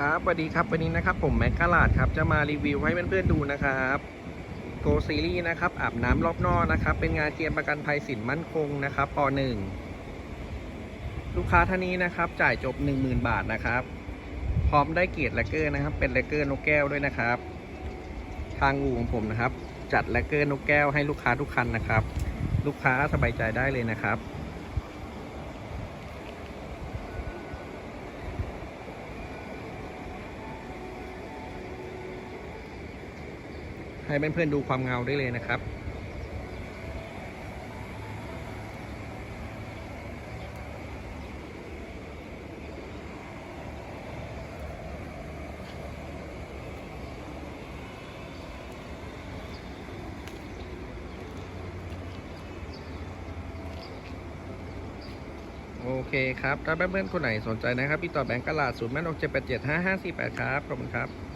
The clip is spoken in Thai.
ครับสวัสดีครับวันนี้นะครับผมแม็กกาลาดครับจะมารีวิวให้เพื่อนๆดูนะครับโกซีรีส์นะครับอาบน้ำรอบนอกนะครับ เป็นงานเกียร์ประกันภัยสินมั่นคงนะครับป .1 ลูกค้าท่านนี้นะครับ จ่ายจบ 10,000 บาทนะครับ พร้อมได้เกียรติแลกเกอร์นะครับ เป็นแลกเกอร์นกแก้วด้วยนะครับ ทางอู่ของผมนะครับ จัดแลกเกอร์นกแก้วให้ลูกค้าทุกคันนะครับ ลูกค้าสบายใจได้เลยนะครับ ให้เพื่อนๆดูความเงาได้เลยนะครับ โอเคครับ ถ้าเพื่อนๆคนไหนสนใจนะครับพี่ต่อแบงก์กลาดศูนย์แม่นกเจ็ดแปดเจ็ดห้าห้าสี่แปดครับ ขอบคุณครับ